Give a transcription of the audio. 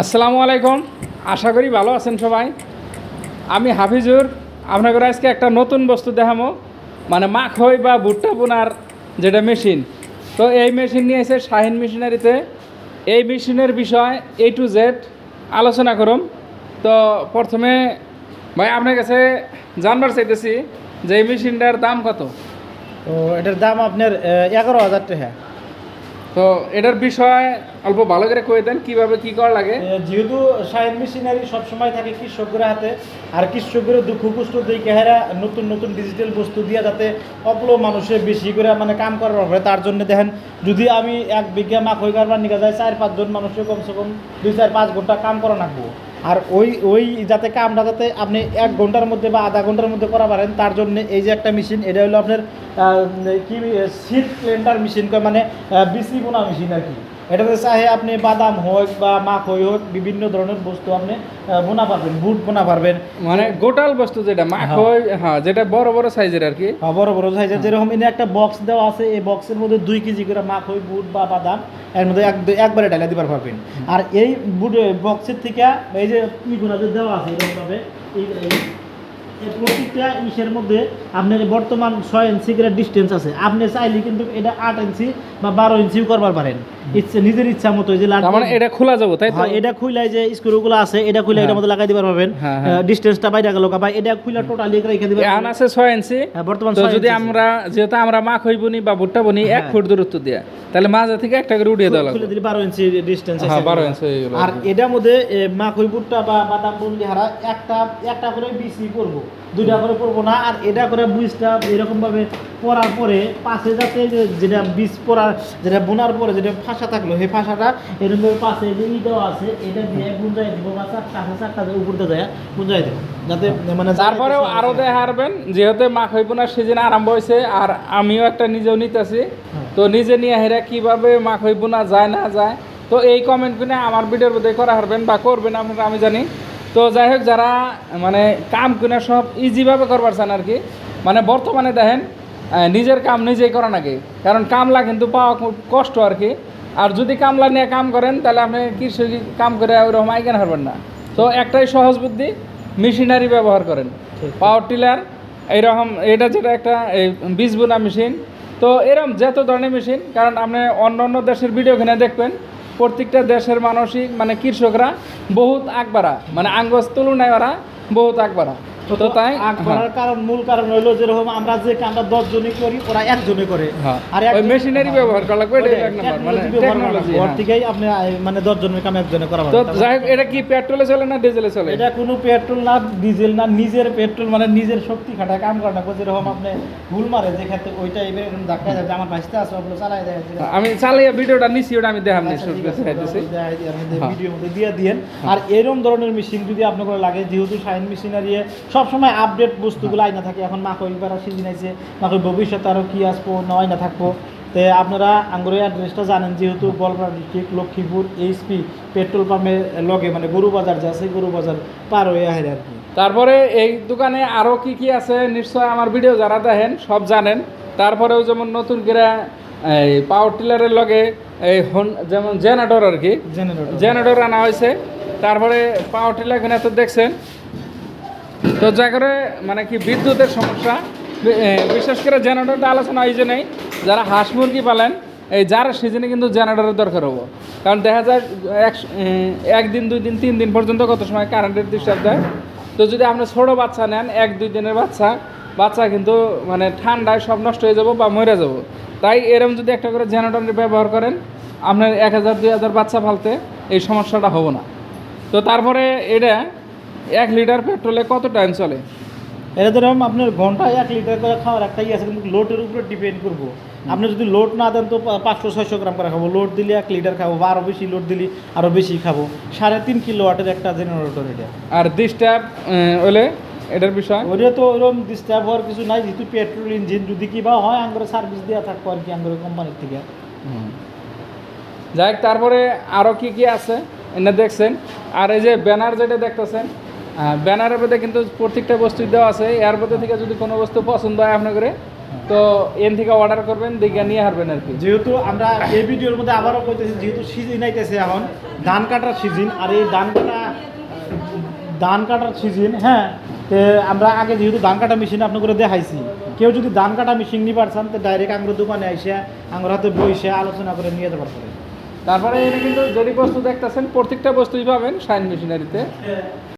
আসসালামু আলাইকুম। আশা করি ভালো আছেন সবাই। আমি হাফিজুর। আপনাদের আজকে একটা নতুন বস্তু দেখামো। মানে মাখই বা ভুট্টা বোনার যেটা মেশিন। তো এই মেশিন নিয়ে এসে শাহিন মেশিনারিতে এই মেশিনের বিষয় এ টু জেড আলোচনা করুন তো প্রথমে ভাই, আপনার কাছে জানবার চাইতেছি যে এই মেশিনটার দাম কত? তো এটার দাম আপনার এগারো হাজার টাকা। তো এটার বিষয়ে অল্প ভালো করে কয়ে দেন, কীভাবে কী করা লাগে? যেহেতু সাইন মেশিনারি সবসময় থাকে কৃষকদের হাতে, আর কৃষকদের দুঃখ কষ্ট দিয়ে কেহারা নতুন নতুন ডিজিটাল বস্তু দিয়ে যাতে অপল মানুষের বেশি করে মানে কাম করার হবে তার জন্য দেখেন, যদি আমি এক বিঘা মাখ হয়ে কারবার নিকা যায়, চার পাঁচজন মানুষের কমসে কম দুই চার পাঁচ ঘণ্টা কাম করা রাখব আর ওই ওই যাতে কামটা যাতে আপনি এক ঘণ্টার মধ্যে বা আধা ঘণ্টার মধ্যে করা পারেন, তার জন্য এই যে একটা মেশিন, এটা হলো আপনার কি সিট প্লেন্টার মেশিন মানে বিসি বোনা মেশিন আর কি। এটাতে চাহে আপনি বাদাম হোক বা মাখ হই হোক বিভিন্ন ধরনের বস্তু আপনি বোনা পারবেন বুট বোনা পারবেন। মানে গোটাল বস্তু যেটা মাখই হ্যাঁ। যেটা বড় বড় সাইজের আর কি। বা বড় বড় সাইজের। যেরকম এনে একটা বক্স দেওয়া আছে এই বক্সের মধ্যে দুই কেজি করে মাখ হই বুট বা বাদাম এর মধ্যে এক একবারে ডালা দিবার পারবেন। আর এই বুট বক্সের থেকে এই যে ইগুলা যে দেওয়া আছে এরকমভাবে এই প্রত্যেকটা ইসের মধ্যে আপনার বর্তমান ছয় ইঞ্চি করে ডিস্টেন্স আছে। আপনি চাইলে কিন্তু এটা আট ইঞ্চি বা বারো ইঞ্চিও করবার পারেন। ইচ্ছে নিজের ইচ্ছা মতো যে মানে এটা খোলা যাব তাই তো? হ্যাঁ, এটা খুইলাই যে স্ক্রুগুলো আছে এটা খুইলে হ্যাঁ। এটার মধ্যে লাগাই দিবার পারবেন। হ্যাঁ, হ্যাঁ। ডিস্টেন্সটা বাইরে গেল বা এটা খুইলা টোটালি রেখে দিবেন এখন আছে ছয় ইঞ্চি বর্তমান যদি আমরা যেহেতু আমরা মাখ হইবনি বা ভুট্টা বনি এক। ফুট দূরত্ব দিয়া তাহলে মাঝে থেকে একটা করে উঠিয়ে দেওয়া খুলে লাগবে। বারো ইঞ্চি ডিস্টেন্স হ্যাঁ, 12 ইঞ্চি আর এটার মধ্যে এ, মাখই বুটটা বা বাদাম বন্দি হারা একটা একটা করে বিসি করব। দুইটা করে করব না আর এটা করে বীজটা এরকম ভাবে পরার পরে পাশে যাতে যেটা বীজ পরার যেটা বোনার পরে যেটা ফাঁসা থাকল সেই ফাঁসাটা এরকম ভাবে পাশে যে ই দেওয়া আছে এটা দিয়ে গুঞ্জাই দিব বা চারটা চারটা দিয়ে উপর দিয়ে গুঞ্জাই দেবো। যাতে মানে তারপরেও আরও দেখা হারবেন যেহেতু মাখ হইবনার সিজন আরম্ভ হয়েছে আর আমিও একটা নিজেও নিতেছি। হ্যাঁ। তো নিজে নিয়ে হেরা কীভাবে মাখ হইবনা যায় না যায় তো এই কমেন্ট কিনে আমার ভিডিওর মধ্যে করা হারবেন বা করবেন আপনারা আমি জানি। তো যাই হোক যারা মানে কাম কিনা সব ইজিভাবে করবার চান আর কি মানে বর্তমানে দেখেন নিজের কাম নিজেই করা নাকি? কারণ কামলা কিন্তু পাওয়া খুব কষ্ট আর কি। আর যদি কামলা নিয়ে কাম করেন তাহলে আপনি কৃষি কাম করে ওইরকম আইকেন হারবেন না। তো একটাই সহজ বুদ্ধি মেশিনারি ব্যবহার করেন। পাওয়ার টিলার এইরকম এটা যেটা একটা এই বীজ বোনা মেশিন। তো এরকম যত ধরনের মেশিন কারণ আপনি অন্য অন্য দেশের ভিডিও কিনে দেখবেন প্রত্যেকটা দেশের মানুষই মানে কৃষকরা বহুত আগবাড়া মানে আঙ্গজ তুলনায় ওরা বহুত আগবাড়া তো তাই? করার কারণ মূল কারণ হলো যেরকম আমরা যে কামটা দশ জনই করি ওরা একজনে করে। হ্যাঁ। আর ওই মেশিনারি ব্যবহার করা লাগবে, ওটাই, এক নম্বর, মানে লাগবে। ওর হ্যাঁ। থেকেই আপনি মানে দশ জনের কাম একজনে করা তো যাই হোক এটা কি পেট্রোলে চলে না ডিজেলে চলে? এটা কোনো পেট্রোল না ডিজেল না নিজের পেট্রোল মানে নিজের শক্তি খাটায় কাম করে না যেরকম আপনি ভুল মারে যে ক্ষেত্রে ওইটা এবার এরকম ধাক্কা যাবে আমার ভাইসতে আছে ওগুলো চালাই দেয়। আমি চালিয়ে ভিডিওটা নিচ্ছি ওটা আমি দেখাম নি আচ্ছা, দেখাইতেছি হ্যাঁ। ভিডিওর মধ্যে দিয়ে দিয়েন। আর এরকম ধরনের মেশিন যদি আপনার লাগে যেহেতু সাইন মেশিনারি সবসময় আপডেট বস্তুগুলো আইনা থাকে। এখন মাখো এবার সিজন আছে মাখো ভবিষ্যতে আরও কি আসব নয় না থাকব। তো আপনারা আঙ্গুরের অ্যাড্রেসটা জানেন যেহেতু Goalpara district Lakshmipur HP petrol পাম্পের লগে মানে গরু বাজার যে আছে গরু বাজার পার হয়ে আহে আর কি। তারপরে এই দোকানে আরও কি কি আছে নিশ্চয় আমার ভিডিও যারা দেখেন সব জানেন। তারপরেও যেমন নতুন করে এই পাওয়ার টিলারের লগে এই হন যেমন জেনারেটর আর কি। জেনারেটর জেনারেটর আনা হয়েছে। তারপরে পাওয়ার টিলার এখানে তো দেখছেন তো যা করে মানে কি বিদ্যুতের সমস্যা বিশেষ করে জেনারেটরটা আলোচনা এই যে নেই যারা হাঁস মুরগি পালেন, এই যার সিজনে কিন্তু জেনারেটরের দরকার হব। কারণ দেখা যায়, এক একদিন, দুই দিন, তিন দিন পর্যন্ত কত সময় কারেন্টের ডিস্টার্ব দেয়। তো যদি আপনি ছোটো বাচ্চা নেন, এক, দুই দিনের বাচ্চা বাচ্চা কিন্তু মানে ঠান্ডায় সব নষ্ট হয়ে যাব বা মরে যাব। তাই এরম যদি একটা করে জেনারেটর ব্যবহার করেন, আপনার এক হাজার, দুই হাজার বাচ্চা ফালতে এই সমস্যাটা হব না। তো তারপরে এটা এক লিটার পেট্রোলে কত টাইম চলে? এটা ধরুন আপনার ঘন্টায় এক লিটার করে খাওয়ার একটা ইয়ে আছে কিন্তু লোডের উপরে ডিপেন্ড করব। আপনি যদি লোড না দেন তো পাঁচশো ছয়শো গ্রাম করে খাব। লোড দিলে এক লিটার খাব বা আরও বেশি লোড দিলে আরও বেশি খাব। সাড়ে তিন কিলো ওয়াটের একটা জেনারেটর এটা। আর ডিস্টার্ব হলে এটার বিষয়? ওটা তো ওরকম ডিস্টার্ব হওয়ার কিছু নাই যেহেতু পেট্রোল ইঞ্জিন যদি কি বা হয় আঙ্গুরে সার্ভিস দেওয়া থাকব আর কি আঙ্গুরে কোম্পানির থেকে। যাই তারপরে আরও কি কি আছে? এনে দেখছেন। আর এই যে ব্যানার যেটা দেখতেছেন ব্যানারের মধ্যে কিন্তু প্রত্যেকটা বস্তু দেওয়া আছে। এর মধ্যে থেকে যদি কোনো বস্তু পছন্দ হয় আপনার করে তো এন থেকে অর্ডার করবেন দেখে নিয়ে হারবেন আর কি। যেহেতু আমরা এই ভিডিওর মধ্যে আবারও কইতেছি যেহেতু সিজন আইতেছে এখন ধান কাটার সিজন আর এই ধান কাটা ধান কাটার সিজন হ্যাঁ তে আমরা আগে যেহেতু ধান কাটা মেশিন আপনাকে দেখাইছি কেউ যদি ধান কাটা মেশিন নিবার পারছেন তো ডাইরেক্ট আমার দোকানে আইসে আমার হাতে বইসে আলোচনা করে নিয়ে যেতে পারবেন। তারপরে এখানে কিন্তু যদি বস্তু দেখতেছেন প্রত্যেকটা বস্তুই পাবেন সাইন মেশিনারিতে